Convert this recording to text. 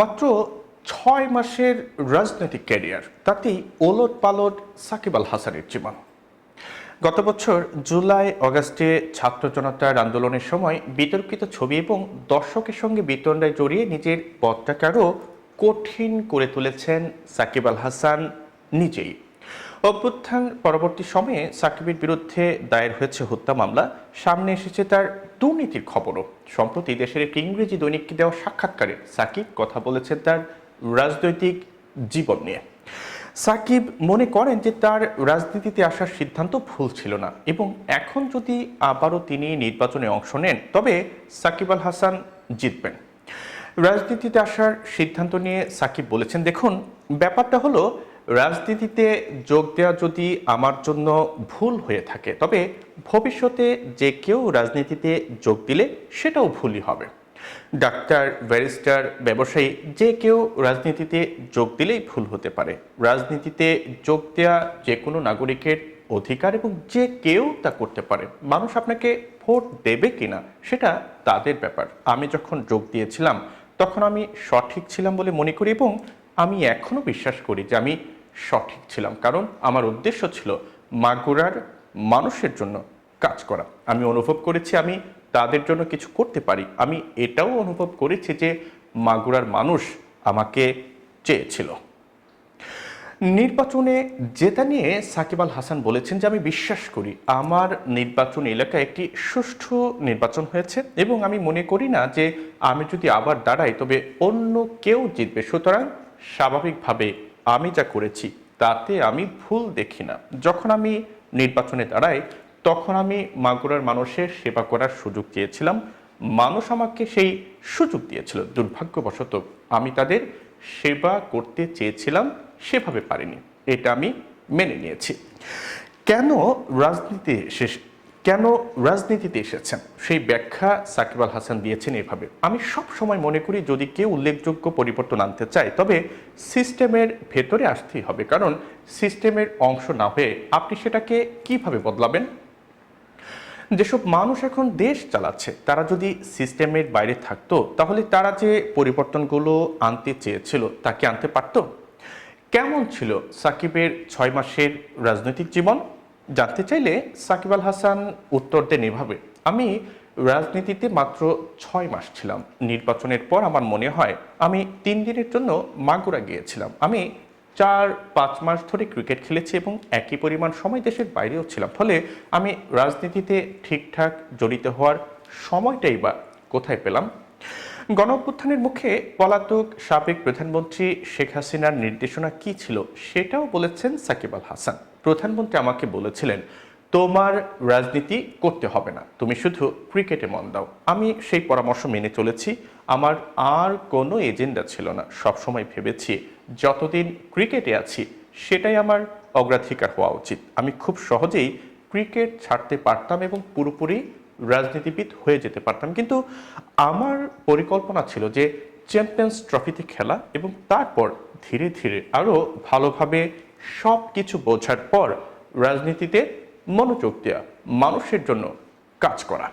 মাত্র ছয় মাসের রাজনৈতিক ক্যারিয়ার, তাতেই ওলট পালট সাকিব আল হাসানের জীবন। গত বছর জুলাই, অগাস্টে ছাত্র জনতার আন্দোলনের সময় বিতর্কিত ছবি এবং দর্শকের সঙ্গে বিতণ্ডায় জড়িয়ে নিজের পথটাকে আরও কঠিন করে তুলেছেন সাকিব আল হাসান নিজেই। অভ্যুত্থান পরবর্তী সময়ে সাকিবের বিরুদ্ধে দায়ের হয়েছে হত্যা মামলা। সামনে এসেছে তার দুর্নীতির খবরও। সম্প্রতি দেশের একটি ইংরেজি দৈনিককে দেওয়া সাক্ষাৎকারে সাকিব কথা বলেছেন তার রাজনৈতিক জীবন নিয়ে। সাকিব মনে করেন যে তার রাজনীতিতে আসার সিদ্ধান্ত ভুল ছিল না এবং এখন যদি আবারও তিনি নির্বাচনে অংশ নেন, তবে সাকিব আল হাসান জিতবেন। রাজনীতিতে আসার সিদ্ধান্ত নিয়ে সাকিব বলেছেন, দেখুন, ব্যাপারটা হলো রাজনীতিতে যোগ দেওয়া যদি আমার জন্য ভুল হয়ে থাকে, তবে ভবিষ্যতে যে কেউ রাজনীতিতে যোগ দিলে সেটাও ভুলই হবে। ডাক্তার, ব্যারিস্টার, ব্যবসায়ী যে কেউ রাজনীতিতে যোগ দিলেই ভুল হতে পারে। রাজনীতিতে যোগ দেওয়া যে কোনো নাগরিকের অধিকার এবং যে কেউ তা করতে পারে। মানুষ আপনাকে ভোট দেবে কিনা সেটা তাদের ব্যাপার। আমি যখন যোগ দিয়েছিলাম, তখন আমি সঠিক ছিলাম বলে মনে করি এবং আমি এখনও বিশ্বাস করি যে আমি সঠিক ছিলাম। কারণ আমার উদ্দেশ্য ছিল মাগুরার মানুষের জন্য কাজ করা। আমি অনুভব করেছি আমি তাদের জন্য কিছু করতে পারি। আমি এটাও অনুভব করেছি যে মাগুরার মানুষ আমাকে চেয়েছিল। নির্বাচনে জেতা নিয়ে সাকিব আল হাসান বলেছেন যে আমি বিশ্বাস করি আমার নির্বাচন এলাকায় একটি সুষ্ঠু নির্বাচন হয়েছে এবং আমি মনে করি না যে আমি যদি আবার দাঁড়াই তবে অন্য কেউ জিতবে। সুতরাং স্বাভাবিকভাবে আমি যা করেছি, তাতে আমি ভুল দেখি না। যখন আমি নির্বাচনে দাঁড়াই, তখন আমি মাগুরার মানুষের সেবা করার সুযোগ চেয়েছিলাম। মানুষ আমাকে সেই সুযোগ দিয়েছিল, দুর্ভাগ্যবশত আমি তাদের সেবা করতে চেয়েছিলাম, সেভাবে পারিনি। এটা আমি মেনে নিয়েছি। কেন রাজনীতি শেষ কেন রাজনীতিতে এসেছেন? সেই ব্যাখ্যা সাকিব আল হাসান দিয়েছেন এভাবে। আমি সব সময় মনে করি, যদি কেউ উল্লেখযোগ্য পরিবর্তন আনতে চায়, তবে সিস্টেমের ভেতরে আসতেই হবে। কারণ সিস্টেমের অংশ না হয়ে আপনি সেটাকে কীভাবে বদলাবেন? যেসব মানুষ এখন দেশ চালাচ্ছে, তারা যদি সিস্টেমের বাইরে থাকতো, তাহলে তারা যে পরিবর্তনগুলো আনতে চেয়েছিল, তাকে আনতে পারত? কেমন ছিল সাকিবের ছয় মাসের রাজনৈতিক জীবন? জানতে চাইলে সাকিব আল হাসান উত্তর দেন এভাবে, আমি রাজনীতিতে মাত্র ছয় মাস ছিলাম। নির্বাচনের পর আমার মনে হয় আমি তিন দিনের জন্য মাগুরা গিয়েছিলাম। আমি চার, পাঁচ মাস ধরে ক্রিকেট খেলেছি এবং একই পরিমাণ সময় দেশের বাইরেও ছিলাম। ফলে আমি রাজনীতিতে ঠিকঠাক জড়িত হওয়ার সময়টাই বা কোথায় পেলাম? গণ মুখে পলাতক সাবেক প্রধানমন্ত্রী শেখ হাসিনার নির্দেশনা কি ছিল সেটাও বলেছেন সাকিব আল হাসান। প্রধানমন্ত্রী আমাকে বলেছিলেন, তোমার রাজনীতি করতে হবে না, তুমি শুধু ক্রিকেটে মন দাও। আমি সেই পরামর্শ মেনে চলেছি। আমার আর কোনো এজেন্ডা ছিল না। সবসময় ভেবেছি, যতদিন ক্রিকেটে আছি, সেটাই আমার অগ্রাধিকার হওয়া উচিত। আমি খুব সহজেই ক্রিকেট ছাড়তে পারতাম এবং পুরোপুরি রাজনীতিবিদ হয়ে যেতে পারতাম। কিন্তু আমার পরিকল্পনা ছিল যে, চ্যাম্পিয়ন্স ট্রফিতে খেলা এবং তারপর ধীরে ধীরে আরও ভালোভাবে সব কিছু বোঝার পর রাজনীতিতে মনোযোগ দেওয়া মানুষের জন্য কাজ করা।